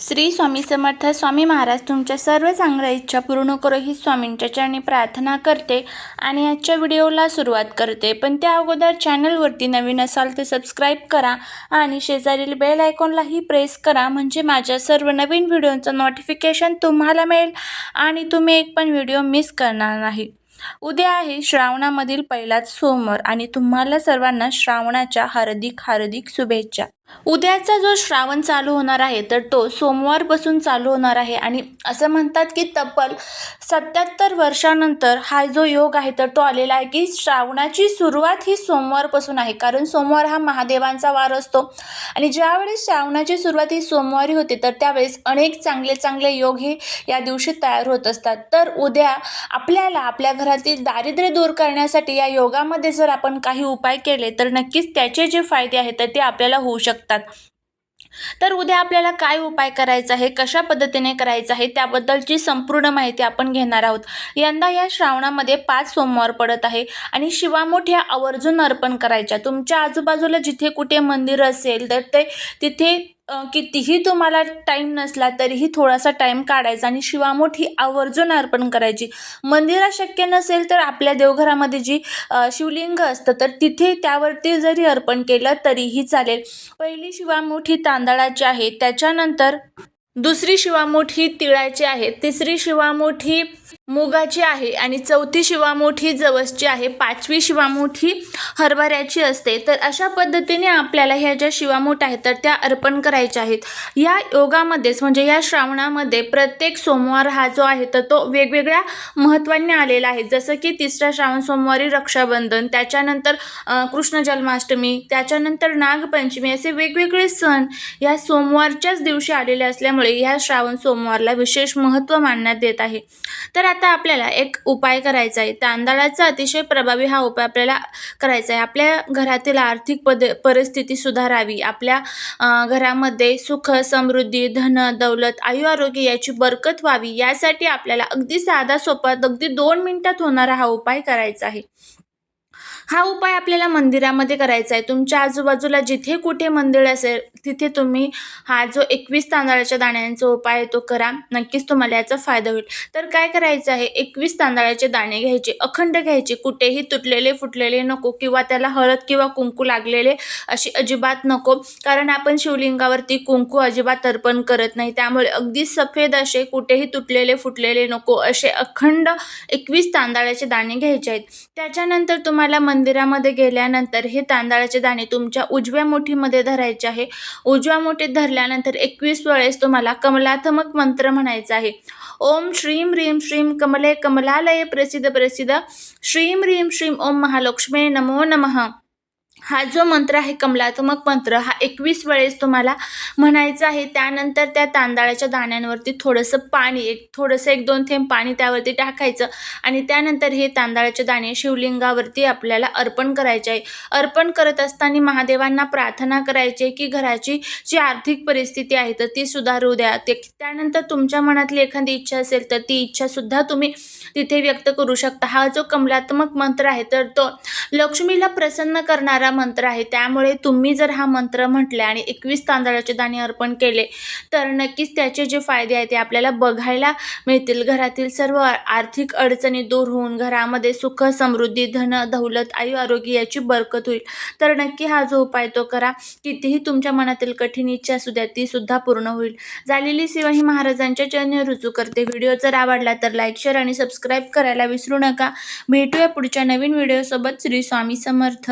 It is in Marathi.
श्री स्वामी समर्थ स्वामी महाराज तुमच्या सर्व चांगल्या इच्छा पूर्ण करो ही स्वामींच्या चरणी प्रार्थना करते आणि आजच्या व्हिडिओला सुरुवात करते. पण त्या अगोदर चॅनलवरती नवीन असाल तर सबस्क्राईब करा आणि शेजारील बेल आयकॉनलाही प्रेस करा म्हणजे माझ्या सर्व नवीन व्हिडिओचं नोटिफिकेशन तुम्हाला मिळेल आणि तुम्ही एक पण व्हिडिओ मिस करणार नाही. उद्या आहे श्रावणामधील पहिलाच सोमवार आणि तुम्हाला सर्वांना श्रावणाच्या हार्दिक हार्दिक शुभेच्छा. उद्याचा जो श्रावण चालू होणार आहे तर तो सोमवारपासून चालू होणार आहे. आणि असं म्हणतात की तब्बल सत्याहत्तर वर्षानंतर हा जो योग आहे तर तो आलेला आहे की श्रावणाची सुरुवात ही सोमवारपासून आहे. कारण सोमवार हा महादेवांचा वार असतो. आणि ज्यावेळेस श्रावणाची सुरुवात ही सोमवारी होते तर त्यावेळेस अनेक चांगले चांगले योग हे या दिवशी तयार होत असतात. तर उद्या आपल्याला आपल्या घरातील दारिद्र्य दूर करण्यासाठी या योगामध्ये जर आपण काही उपाय केले तर नक्कीच त्याचे जे फायदे आहेत तर ते आपल्याला होऊ शकतात. तर उद्या आपल्याला काय उपाय करायचा आहे कशा पद्धतीने करायचं आहे त्याबद्दलची संपूर्ण माहिती आपण घेणार आहोत. यंदा या श्रावणामध्ये पाच सोमवार पडत आहे आणि शिवामोठ्या आवर्जून अर्पण करायच्या. तुमच्या आजूबाजूला जिथे कुठे मंदिर असेल तर ते तिथे कितीही तुम्हाला टाईम नसला तरीही थोडासा टाईम काढायचा आणि शिवामोठ ही आवर्जून अर्पण करायची. मंदिरात शक्य नसेल तर आपल्या देवघरामध्ये जी शिवलिंग असतं तर तिथे त्यावरती जरी अर्पण केलं तरीही चालेल. पहिली शिवामूठ ही तांदळाची आहे त्याच्यानंतर दुसरी शिवामूठ ही तिळाची आहे तिसरी शिवामूठ ही मुगाची आहे आणि चौथी शिवामूठ ही जवसची आहे पाचवी शिवामूठ ही हरभऱ्याची असते. तर अशा पद्धतीने आपल्याला ह्या ज्या शिवामूठ आहेत तर त्या अर्पण करायच्या आहेत. या योगामध्येच म्हणजे या श्रावणामध्ये प्रत्येक सोमवार हा जो आहे तर तो वेगवेगळ्या महत्त्वाने आलेला आहे. जसं की तिसरा श्रावण सोमवारी रक्षाबंधन त्याच्यानंतर कृष्ण जन्माष्टमी त्याच्यानंतर नागपंचमी असे वेगवेगळे सण या सोमवारच्याच दिवशी आलेले असल्यामुळे ह्या श्रावण सोमवारला विशेष महत्त्व मानण्यात येत आहे. तर आता आता आपल्याला एक उपाय करायचा आहे. तांदळाचा अतिशय प्रभावी हा उपाय आपल्याला करायचा आहे. आपल्या घरातील आर्थिक पद परिस्थिती सुधारावी. आपल्या घरामध्ये सुख समृद्धी धन दौलत आयु आरोग्य याची बरकत व्हावी. यासाठी आपल्याला अगदी साधा सोपा अगदी दोन मिनिटात होणारा हा उपाय करायचा आहे. हा उपाय आपल्याला मंदिरामध्ये करायचा आहे. तुमच्या आजूबाजूला जिथे कुठे मंदिर असेल तिथे तुम्ही हा जो एकवीस तांदळाच्या दाण्यांचा उपाय आहे तो करा. नक्कीच तुम्हाला याचा फायदा होईल. तर काय करायचं आहे? एकवीस तांदळाचे दाणे घ्यायचे अखंड घ्यायचे कुठेही तुटलेले फुटलेले नको किंवा त्याला हळद किंवा कुंकू लागलेले अशी अजिबात नको. कारण आपण शिवलिंगावरती कुंकू अजिबात अर्पण करत नाही. त्यामुळे अगदी सफेद असे कुठेही तुटलेले फुटलेले नको असे अखंड एकवीस तांदळाचे दाणे घ्यायचे आहेत. त्याच्यानंतर तुम्हाला मंदिरामध्ये गेल्यानंतर हे तांदळाचे दाणे तुमच्या उजव्या मुठीमध्ये धरायचे आहे. उजव्या मुठीत धरल्यानंतर एकवीस वेळेस तुम्हाला कमलात्मक मंत्र म्हणायचा आहे. ओम श्रीम ह्रीम श्रीम कमले कमलालय प्रसिद्ध प्रसिद्ध. श्रीम ह्रीम श्रीम ओम महालक्ष्मी नमो नमः. हा जो मंत्र आहे कमलात्मक मंत्र हा एकवीस वेळेस तुम्हाला म्हणायचा आहे. त्यानंतर त्या तांदळाच्या दाण्यांवरती थोडंसं पाणी एक थोडंसं एक दोन थेंब पाणी त्यावरती टाकायचं आणि त्यानंतर हे तांदळाचे दाणे शिवलिंगावरती आपल्याला अर्पण करायचे आहे. अर्पण करत असताना महादेवांना प्रार्थना करायची आहे की घराची जी आर्थिक परिस्थिती आहे तर ती सुधारू द्या. ते त्यानंतर तुमच्या मनातली एखादी इच्छा असेल तर ती इच्छासुद्धा तुम्ही तिथे व्यक्त करू शकता. हा जो कमलात्मक मंत्र आहे तर तो लक्ष्मीला प्रसन्न करणारा मंत्र आहे. त्यामुळे तुम्ही जर हा मंत्र म्हटले आणि एकवीस तांदळाचे दाणे अर्पण केले तर नक्कीच त्याचे जे फायदे आहेत ते आपल्याला बघायला मिळतील. घरातील सर्व आर्थिक अडचणी दूर होऊन घरामध्ये सुख समृद्धी धन दौलत आयु आरोग्य याची बरकत होईल. तर नक्की हा जो उपाय तो करा. कितीही तुमच्या मनातील कठीण इच्छा असू द्या ती सुद्धा पूर्ण होईल. झालेली सेवा ही महाराजांच्या चरणी रुजू करते. व्हिडिओ जर आवडला तर लाईक शेअर आणि सबस्क्राईब करायला विसरू नका. भेटूया पुढच्या नवीन व्हिडिओसोबत. श्री स्वामी समर्थ.